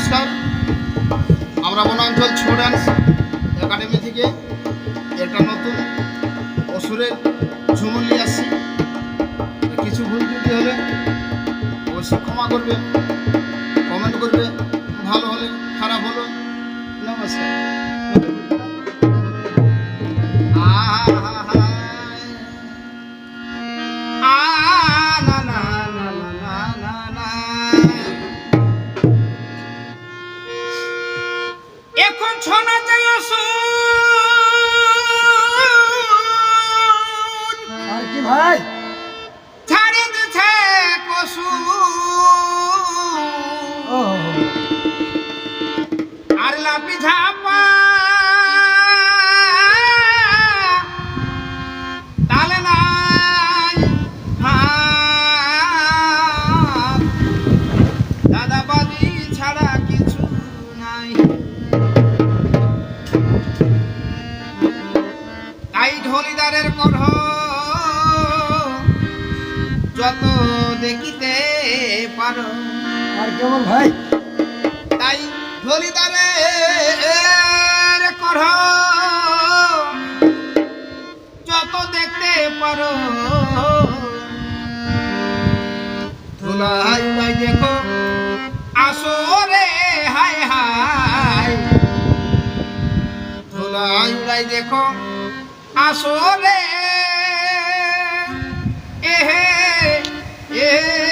নমস্কার। আমরা বনাঞ্চল স্টুডেন্টস একাডেমি থেকে একটা নতুন অসুরের ঝুমুর নিয়ে আসছি। কিছু ভুল ত্রুটি হলে অবশ্যই ক্ষমা করবে কমেন্ট করবে। ছাড়ি দিছে কসু আর লাপি ঝাপা। তাই ঢলিদারের যত দেখিতে পারো। আর কেমন ভাই? তাই ঢলিদারের করহ যত দেখতে পারো। ধুলাই উড়াই দেখো আসো রে হাই হাই ধুলাই উড়াই দেখো আসো রে এহে এহে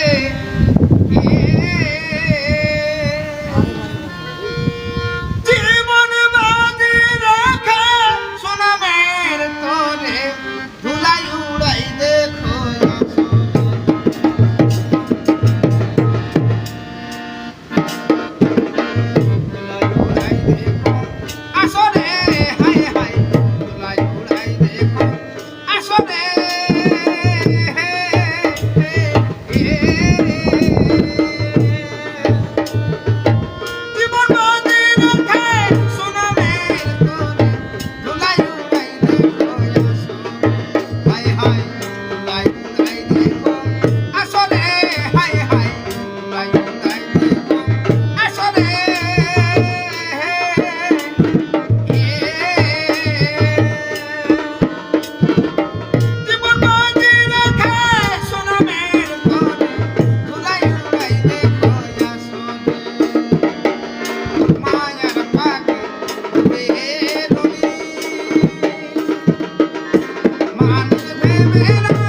Menina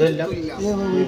অসুরের